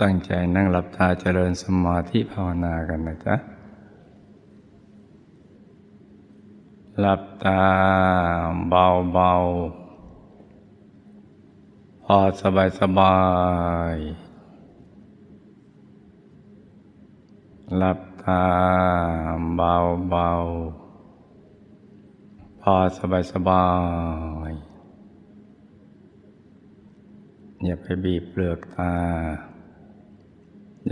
ตั้งใจนั่งหลับตาเจริญสมาธิภาวนากันนะจ๊ะ หลับตาเบาๆพอสบายสบาย หลับตาเบาๆพอสบายสบายอย่าไปบีบเปลือกตา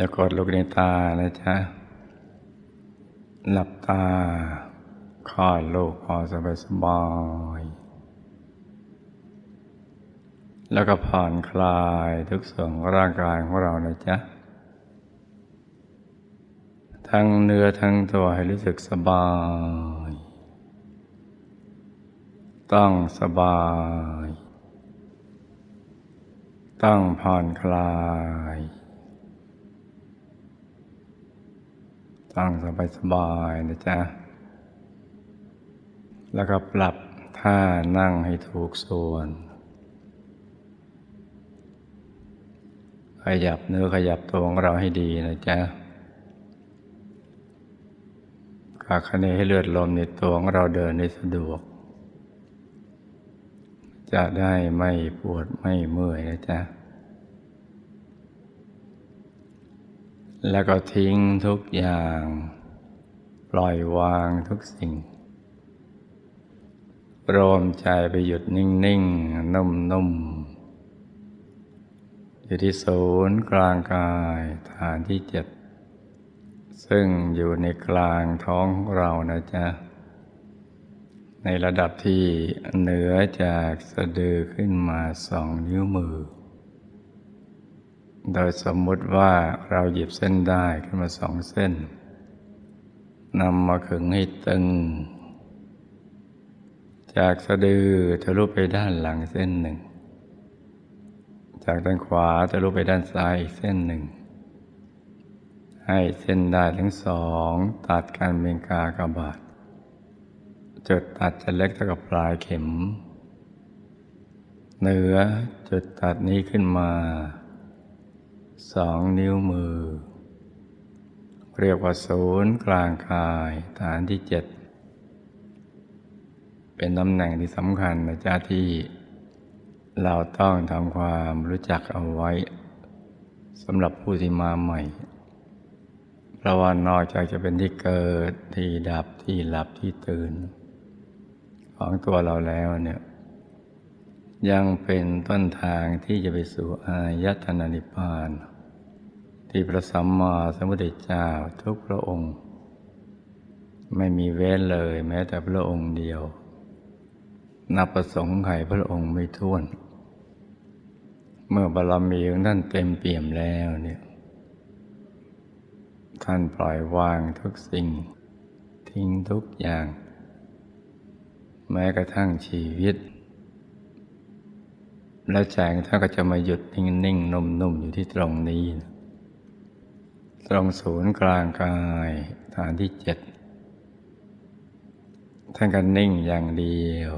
อย่ากดลูกในตานะจ๊ะ หลับตาคลอดลูกพอสบายสบาย แล้วก็ผ่อนคลายทุกส่วนของร่างกายของเรานะจ๊ะ ทั้งเนื้อทั้งตัวให้รู้สึกสบาย ต้องสบาย ต้องผ่อนคลาย ตั้งสบายสบายๆนะจ๊ะ แล้วก็ปรับท่านั่งให้ถูกส่วน ขยับเนื้อขยับตัวของเราให้ดีนะจ๊ะกาคะเนให้เลือดลมในตัวของเราเดินได้สะดวก จะได้ไม่ปวดไม่เมื่อยนะจ๊ะ แล้วก็ทิ้งทุกอย่าง ปล่อยวางทุกสิ่ง รวมใจไปหยุดนิ่งๆ นุ่มๆ อยู่ที่ศูนย์กลางกายฐานที่เจ็ด ซึ่งอยู่ในกลางท้องของเรานะจ๊ะ ในระดับที่เหนือจากสะดือขึ้นมาสองนิ้วมือ โดยสมมุติว่าเราหยิบเส้นได้ขึ้นมาสองเส้นนำมาขึงให้ตึง จากสะดือทะลุไปด้านหลังเส้นหนึ่ง จากด้านขวาทะลุไปด้านซ้ายอีกเส้นหนึ่ง ให้เส้นได้ทั้งสอง ตัดกันเป็นกากบาทจุดตัดจะเล็กเท่ากับปลายเข็ม เหนือจุดตัดนี้ขึ้นมา สองนิ้วมือ เรียกว่าศูนย์กลางกายฐานที่เจ็ดเป็นตำแหน่งที่สำคัญนะจ๊ะที่เราต้องทำความรู้จักเอาไว้สำหรับผู้ที่มาใหม่เพราะว่านอกจากจะเป็นที่เกิดที่ดับที่หลับที่ตื่น ของตัวเราแล้วเนี่ยยังเป็นต้นทางที่จะไปสู่อายตนะนิพพาน ที่พระสัมมาสัมพุทธเจ้าทุกพระองค์ ไม่มีเว้นเลยแม้แต่พระองค์เดียว นับประสงค์ไขพระองค์ไม่ท้วน เมื่อบารมีของท่านเต็มเปี่ยมแล้วเนี่ยท่านปล่อยวางทุกสิ่ง ทิ้งทุกอย่าง แม้กระทั่งชีวิต แล้วใจงท่านก็จะมาหยุดนิ่งๆนุ่มๆอยู่ที่ตรงนี้ ตรงศูนย์กลางกายฐานที่เจ็ดท่านก็นิ่งอย่างเดียว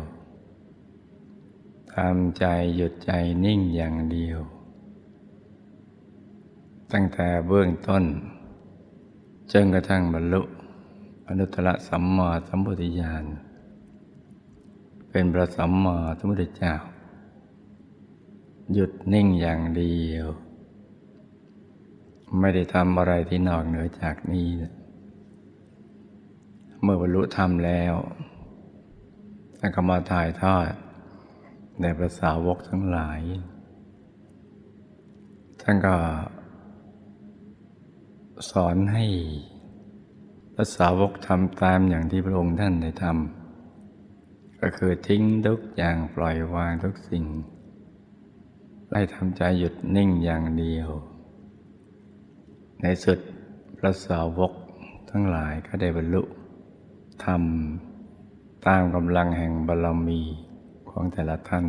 ทำใจหยุดใจนิ่งอย่างเดียว ตั้งแต่เบื้องต้นจนกระทั่งบรรลุอนุตตรสัมมาสัมพุทธญาณเป็นพระสัมมาสัมพุทธเจ้า หยุดนิ่งอย่างเดียว ไม่ได้ทำอะไรที่นอกเหนือจากนี้ เมื่อบรรลุธรรมแล้วท่านก็มาถ่ายทอด ในพระสาวกทั้งหลาย ท่านก็สอนให้พระสาวกทำตามอย่างที่พระองค์ท่านได้ทำก็คือทิ้งทุกอย่างปล่อยวางทุกสิ่งไล่ทำใจหยุดนิ่งอย่างเดียว ในสุดพระสาวกทั้งหลายก็ได้บรรลุทำตามกำลังแห่งบารมีของแต่ละท่าน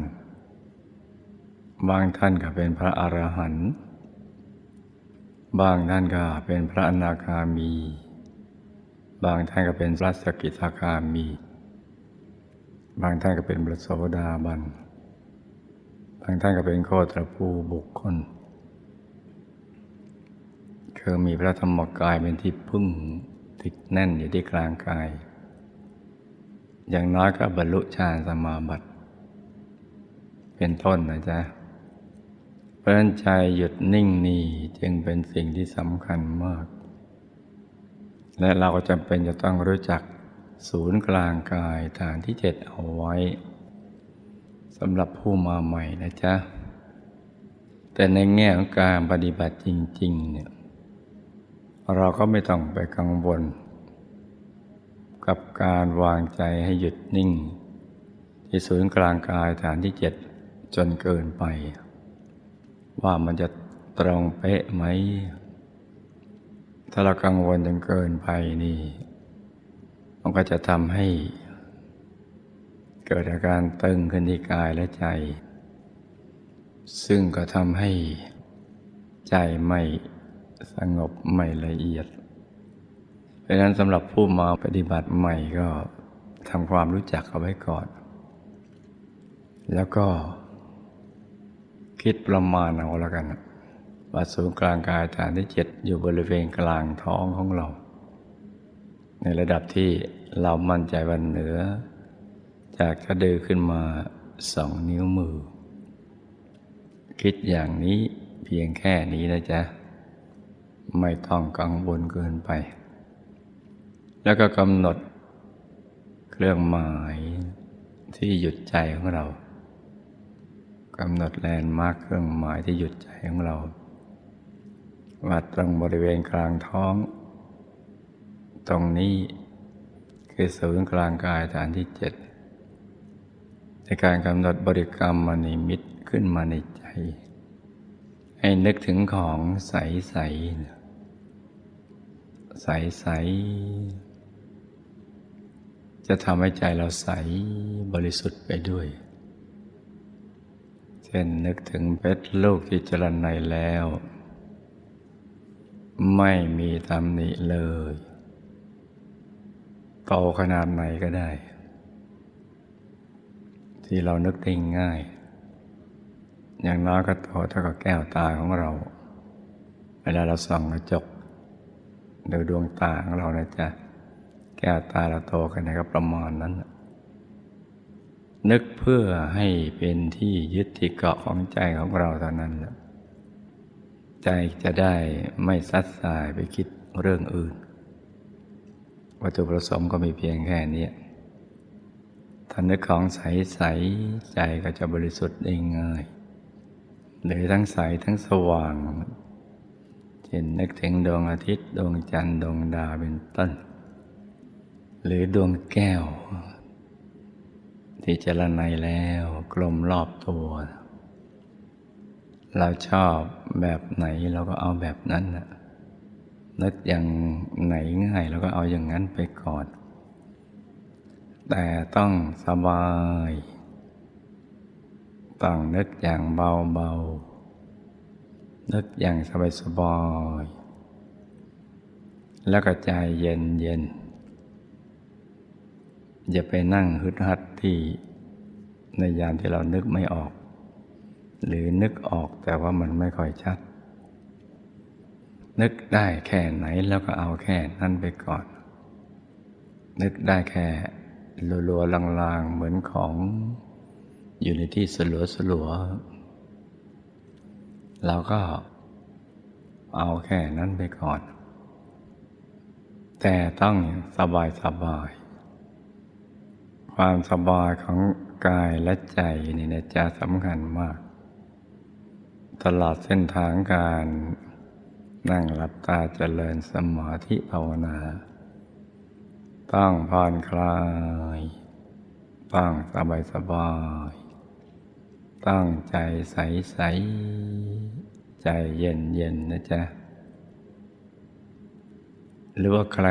บางท่านก็เป็นพระอรหันต์ บางท่านก็เป็นพระอนาคามี บางท่านก็เป็นพระสกิทาคามี บางท่านก็เป็นพระโสดาบัน บางท่านก็เป็นโคตรภูบุคคล คือมีพระธรรมกายเป็นที่พึ่งติดแน่นอยู่ที่กลางกาย อย่างน้อยก็บรรลุฌานสมาบัติ เป็นต้นนะจ๊ะเพราะฉะนั้นใจหยุดนิ่งนี่จึงเป็นสิ่งที่สำคัญมาก และเราก็จำเป็นจะต้องรู้จักศูนย์กลางกายฐานที่เจ็ดเอาไว้สำหรับผู้มาใหม่นะจ๊ะ แต่ในแง่ของการปฏิบัติจริง ๆ เนี่ย เราก็ไม่ต้องไปกังวล กับการวางใจให้หยุดนิ่ง ที่ศูนย์กลางกายฐานที่เจ็ดจนเกินไป ว่ามันจะตรงเป๊ะไหม ถ้าเรากังวลจนเกินไปนี่ มันก็จะทำให้ เกิดอาการตึงขึ้นที่กายและใจ ซึ่งก็ทำให้ใจไม่ สงบไม่ละเอียด เพราะนั้นสำหรับผู้มาปฏิบัติใหม่ก็ทำความรู้จักเอาไว้ก่อน แล้วก็ คิดประมาณเอาแล้วกันว่าศูนย์กลางกายฐานที่เจ็ดอยู่บริเวณกลางท้องของเรา ในระดับที่เรามั่นใจวันเหนือ จากสะดือขึ้นมาสองนิ้วมือ คิดอย่างนี้เพียงแค่นี้นะจ๊ะ ไม่ต้องกังวลเกินไป แล้วก็กำหนดเครื่องหมายที่หยุดใจของเรากำหนดแลนด์มาร์คเครื่องหมายที่หยุดใจของเรา ว่าตรงบริเวณกลางท้อง ตรงนี้คือศูนย์กลางกายฐานที่เจ็ดในการกำหนดบริกรรมมนิมิตขึ้นมาในใจ ให้นึกถึงของใส ใสใสจะทำให้ใจเราใสบริสุทธิ์ไปด้วย เช่นนึกถึงเพชรลูกที่จรณในแล้ว ไม่มีตำหนิเลยโตขนาดไหนก็ได้ ที่เรานึกได้ง่าย อย่างน้อยก็โตเท่ากับแก้วตาของเรา เวลาเราส่องกระจก ดูดวงตาของเรานะจ๊ะ แก้วตาเราโตกันนะครับประมาณนั้น นึกเพื่อให้เป็นที่ยึดที่เกาะของใจของเราเท่านั้นใจจะได้ไม่ซัดสายไปคิดเรื่องอื่น วัตถุประสงค์ก็มีเพียงแค่นี้ถ้านึกของใสๆใจก็จะบริสุทธิ์ได้ง่ายหรือทั้งใสทั้งสว่าง ช่นนึกถึงดวงอาทิตย์ดวงจันทร์ดวงดาวเป็นต้น หรือดวงแก้ว ที่เจรไนแล้วกลมรอบตัว เราชอบแบบไหนเราก็เอาแบบนั้นนะนึกอย่างไหนง่ายเราก็เอาอย่างนั้นไปก่อน แต่ต้องสบาย ต้องนึกอย่างเบาๆ นึกอย่างสบายๆแล้วก็ใจเย็นเย็นอย่าไปนั่งฮึดฮัดที่ในยามที่เรานึกไม่ออก หรือนึกออกแต่ว่ามันไม่ค่อยชัด นึกได้แค่ไหนแล้วก็เอาแค่นั้นไปก่อน นึกได้แค่ลัวๆลางๆเหมือนของอยู่ในที่สลัวสลัวๆ เราก็เอาแค่นั้นไปก่อน แต่ต้องสบายสบายๆความสบายของกายและใจนี่นะจะสำคัญมาก ตลอดเส้นทางการนั่งหลับตาเจริญสมาธิภาวนา ต้องผ่อนคลาย ต้องสบายสบาย ต้องใจใสใสใจเย็นเย็นนะจ๊ะ หรือว่าใคร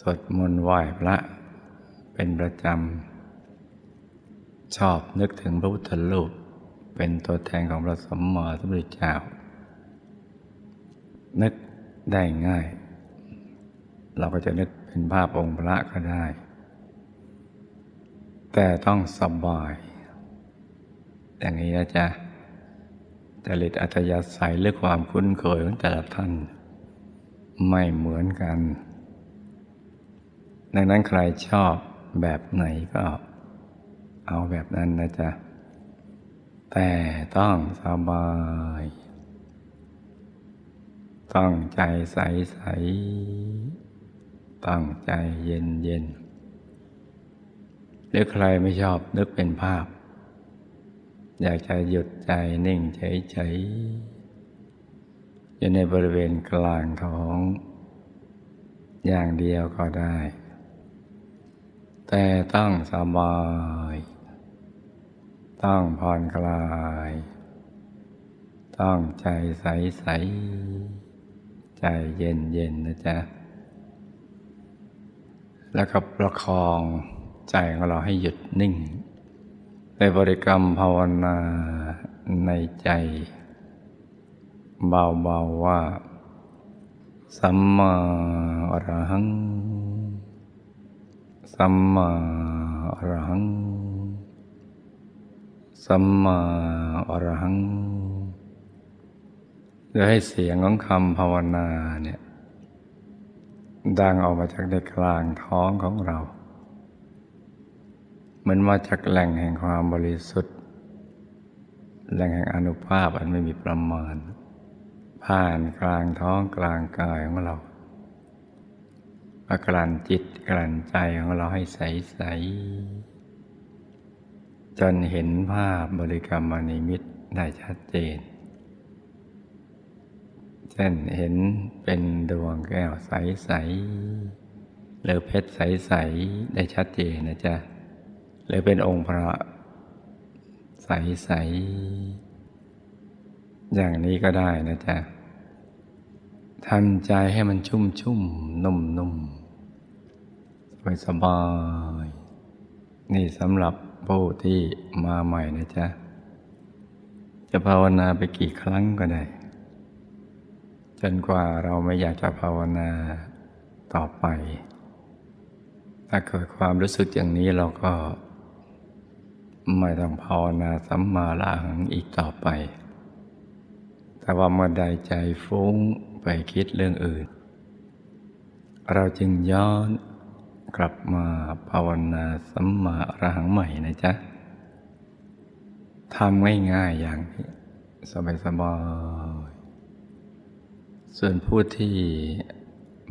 สดมนต์ไหว้พระ เป็นประจำ ชอบนึกถึงพระพุทธรูป เป็นตัวแทนของพระสมมาสมุทธเจ้า นึกได้ง่าย เราก็จะนึกเป็นภาพองค์พระก็ได้ แต่ต้องสบาย อย่างนี้นะจ๊ะจริตอัธยาศัยหรือความคุ้นเคยของแต่ละท่าน ไม่เหมือนกัน ดังนั้นใครชอบแบบไหนก็เอาแบบนั้นนะจ๊ะ แต่ต้องสบาย ต้องใจใสใส ต้องใจเย็นเย็น รือใครไม่ชอบนึกเป็นภาพ อยากจะหยุดใจนิ่งเฉยๆอยู่ในบริเวณกลางท้อง อย่างเดียวก็ได้ แต่ต้องสบาย ต้องผ่อนคลาย ต้องใจใสๆใจเย็นๆนะจ๊ะ แล้วก็ประคอง ใจของเราให้หยุดนิ่งในบริกรรมภาวนาในใจ เบาๆว่า สัมมาอรหัง สัมมาอรหัง สัมมาอรหังเพื่อให้เสียงของคำภาวนาเนี่ยดังออกมาจากในกลางท้องของเรา เหมือนมาจากแหล่งแห่งความบริสุทธิ์ แหล่งแห่งอนุภาพอันไม่มีประมาณ ผ่านกลางท้องกลางกายของเรามากลั่นจิตกลั่นใจของเราให้ใสใสๆจนเห็นภาพบริกรรมนิมิตได้ชัดเจน เช่นเห็นเป็นดวงแก้วใสๆหรือเพชรใสๆได้ชัดเจนนะจ๊ะ หรือเป็นองค์พระใสๆอย่างนี้ก็ได้นะจ๊ะทำใจให้มันชุ่มชุ่มนุ่มนุ่มสบายสบายๆนี่สำหรับผู้ที่มาใหม่นะจ๊ะ จะภาวนาไปกี่ครั้งก็ได้ จนกว่าเราไม่อยากจะภาวนาต่อไป ถ้าเกิดความรู้สึกอย่างนี้เราก็ ไม่ต้องภาวนาสัมมาละหังอีกต่อไป แต่ว่าเมื่อใดใจฟุ้งไปคิดเรื่องอื่น เราจึงย้อนกลับมาภาวนาสัมมาอระหังใหม่นะจ๊ะทำง่ายๆอย่างนี้สบายๆส่วนผู้ที่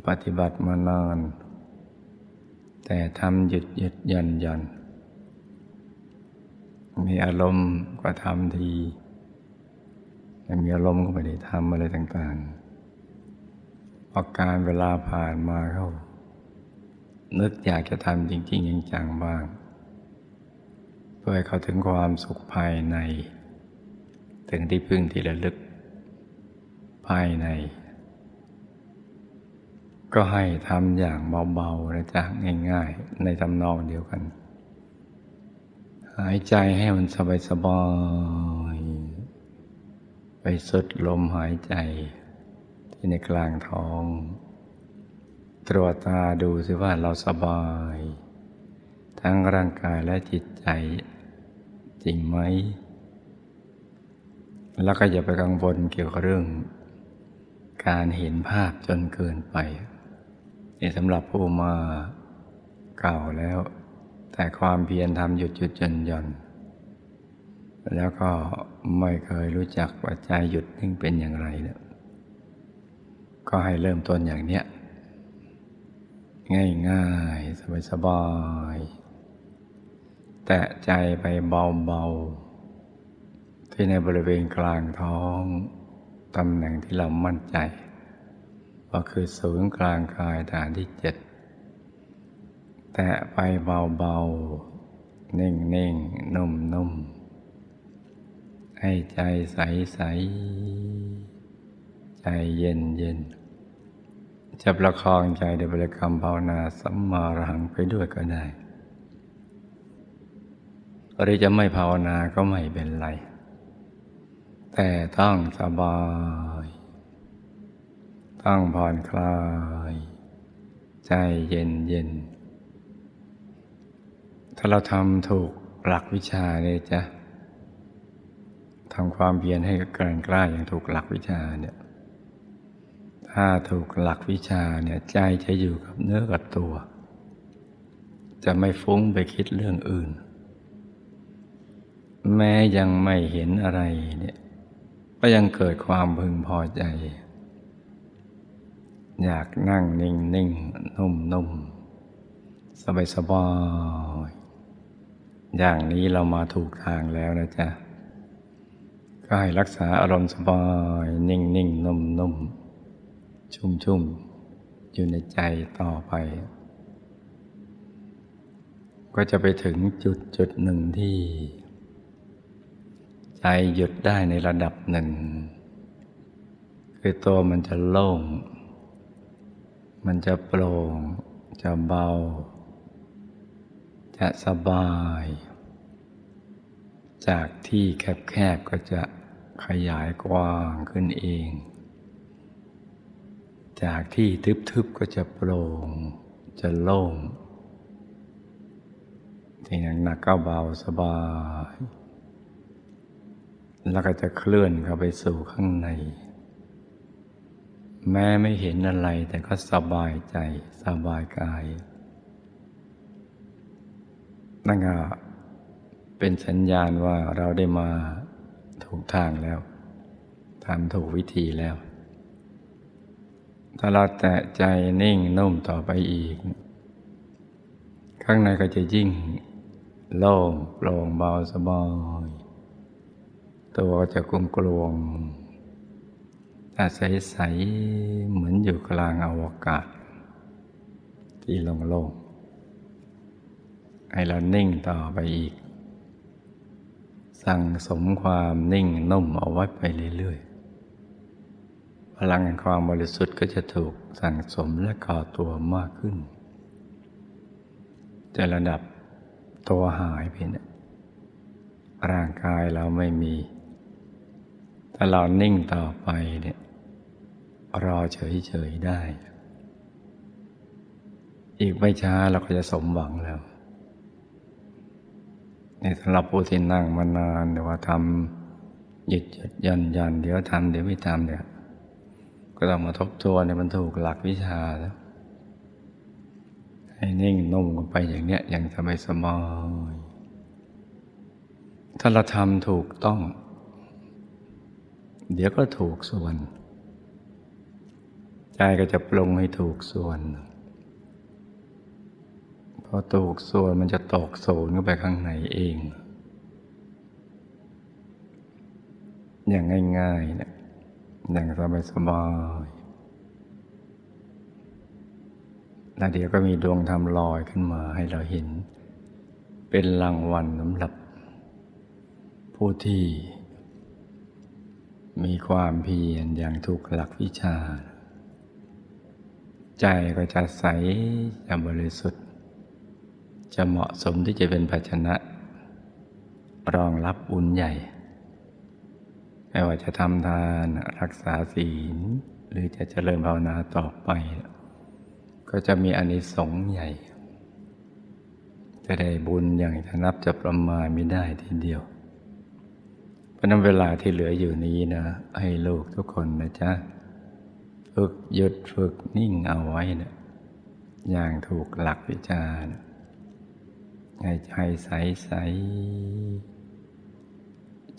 ปฏิบัติมานาน แต่ทำหยุดหยุดยันยัน มีอารมณ์ก็ทำทีไม่มีอารมณ์ก็ไม่ได้ทำอะไรต่างๆพอการเวลาผ่านมาเข้า นึกอยากจะทำจริงๆยังจังบ้าง เพื่อให้เขาถึงความสุขภายใน ถึงที่พึ่งที่ระลึก ภายใน ก็ให้ทำอย่างเบาๆนะจ๊ะง่าย ๆ ในทำนองเดียวกัน หายใจให้มันสบายๆไปสุดลมหายใจ ที่ในกลางท้อง ตรวจตาดูสิว่าเราสบาย ทั้งร่างกายและจิตใจ จริงไหม แล้วก็อย่าไปกังวลเกี่ยวกับเรื่อง การเห็นภาพจนเกินไปนี่สำหรับผู้มาเก่าแล้ว แต่ความเพียรทำหยุดหยุดหย่อนหย่อนแล้วก็ไม่เคยรู้จักว่าใจหยุดนิ่งเป็นอย่างไรเนี่ยก็ให้เริ่มต้นอย่างเนี้ยง่ายๆ สบายๆแตะใจไปเบาๆ ที่ในบริเวณกลางท้องตำแหน่งที่เรามั่นใจ ก็คือศูนย์กลางกายฐานที่เจ็ด แตะไปเบาๆ นิ่งๆนุ่มๆ ให้ใจใสๆ ใจเย็นๆจะประคองใจในบริกรรมภาวนาสัมมาอรหังไปด้วยก็ได้หรือจะไม่ภาวนาก็ไม่เป็นไร แต่ต้องสบาย ต้องผ่อนคลาย ใจเย็นเย็น ถ้าเราทำถูกหลักวิชาเนี่ยจะทำความเพียรให้กร่งกล้าอย่างถูกหลักวิชาเนี่ยถ้าถูกหลักวิชาเนี่ยใจจะอยู่กับเนื้อกับตัว จะไม่ฟุ้งไปคิดเรื่องอื่น แม้ยังไม่เห็นอะไรเนี่ยก็ยังเกิดความพึงพอใจ อยากนั่งนิ่งนิ่งนุ่มนุ่มสบายสบาย อย่างนี้เรามาถูกทางแล้วนะจ๊ะก็ให้รักษาอารมณ์สบาย นิ่งนิ่งนุ่มนุ่มชุ่มชุ่มอยู่ในใจต่อไป ก็จะไปถึงจุดจุดหนึ่งที่ ใจหยุดได้ในระดับหนึ่ง คือตัวมันจะโล่ง มันจะโปร่ง จะเบา จะสบาย จากที่แคบๆก็จะขยายกว้างขึ้นเอง จากที่ทึบๆก็จะโปร่ง จะโล่งที่หนักๆก็เบาสบาย แล้วก็จะเคลื่อนเข้าไปสู่ข้างใน แม้ไม่เห็นอะไรแต่ก็สบายใจสบายกายนั่นก็ เป็นสัญญาณว่าเราได้มาถูกทางแล้วทำถูกวิธีแล้ว ถ้าเราแตะใจนิ่งนุ่มต่อไปอีก ข้างในก็จะยิ่งโล่งโปร่งเบาสบายตัวก็จะกลมกลวงแต่ใสๆเหมือนอยู่กลางอวกาศ ที่โล่งๆให้เรานิ่งต่อไปอีก สั่งสมความนิ่งนุ่มเอาไว้ไปเรื่อยๆ พลังแห่งความบริสุทธิ์ก็จะถูกสั่งสมและก่อตัวมากขึ้นจะระดับตัวหายไปเนี่ยร่างกายเราไม่มี ถ้าเรานิ่งต่อไปเนี่ยรอเฉยๆได้ อีกไม่ช้าเราก็จะสมหวังแล้ว นี่สำหรับผู้ที่นั่งมานานหรือว่าทำหยุดหยุดยันยันเดี๋ยวทำเดี๋ยวไม่ทำเนี่ยก็ต้องมาทบทวนเนี่ยมันถูกหลักวิชาแล้วให้นิ่งนุ่มกันไปอย่างเนี้ยอย่างสบายสบายถ้าเราทำถูกต้อง เดี๋ยวก็ถูกส่วน ใจก็จะปรุงให้ถูกส่วนพ อถูกส่วนมันจะตกศูนย์เข้าไปข้างในเอง อย่างง่ายๆเนี่ยอย่างสบายๆแล้วเดี๋ยวก็มีดวงธรรมลอยขึ้นมาให้เราเห็น เป็นรางวัลสำหรับ ผู้ที่ มีความเพียรอย่างถูกหลักวิชา ใจก็จะใสจะบริสุทธิ์ จะเหมาะสมที่จะเป็นภาชนะ รองรับบุญใหญ่ ไม่ว่าจะทำทานรักษาศีล หรือจะเจริญภาวนาต่อไป ก็จะมีอานิสงส์ใหญ่ จะได้บุญอย่างจะนับจะประมาณไม่ได้ทีเดียว เพราะนั้นเวลาที่เหลืออยู่นี้นะ ให้ลูกทุกคนนะจ๊ะ ฝึกหยุดฝึกนิ่งเอาไว้นะอย่างถูกหลักวิชานะ ให้ใจใสใส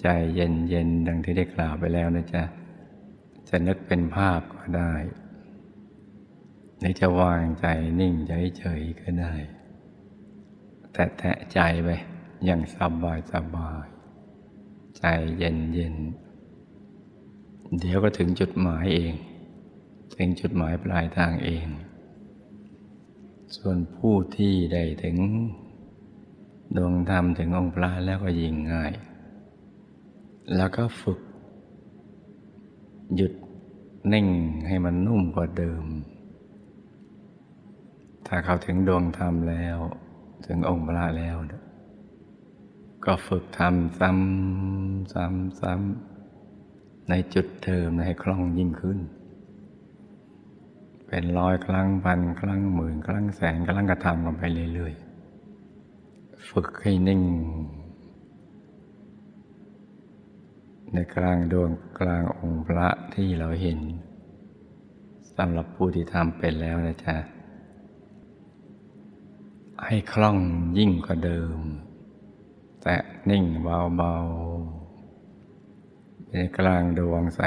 ใจเย็นเย็นดังที่ได้กล่าวไปแล้วนะจ๊ะ จะนึกเป็นภาพก็ได้หรือจะวางใจนิ่งใจเฉยก็ได้ แต่แตะใจไปอย่างสบายสบาย ใจเย็นเย็นเดี๋ยวก็ถึงจุดหมายเอง ถึงจุดหมายปลายทางเอง ส่วนผู้ที่ได้ถึง ดวงธรรมถึงองค์พระแล้วก็ยิ่งง่าย แล้วก็ฝึก หยุดนิ่งให้มันนุ่มกว่าเดิม ถ้าเขาถึงดวงธรรมแล้ว ถึงองค์พระแล้ว ก็ฝึกทำซ้ำซ้ำซ้ำในจุดเดิมให้คล่องยิ่งขึ้น เป็นร้อยครั้งพันครั้งหมื่นครั้งแสนครั้งกระทำกันไปเรื่อยๆ ฝึกให้นิ่ง ในกลางดวงกลางองค์พระที่เราเห็นสำหรับผู้ที่ทำเป็นแล้วนะจ๊ะ ให้คล่องยิ่งกว่าเดิม แต่นิ่งเบาๆในกลางดวงใส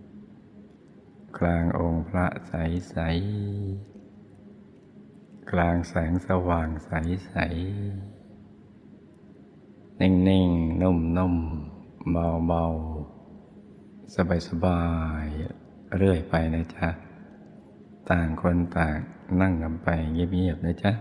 ๆกลางองค์พระใสๆ กลางแสงสว่างใส ๆ นิ่ง ๆ นุ่ม ๆ เบา ๆ สบาย ๆ เรื่อยไปนะจ๊ะ ต่างคนต่างนั่งกันไปเงียบ ๆ นะจ๊ะ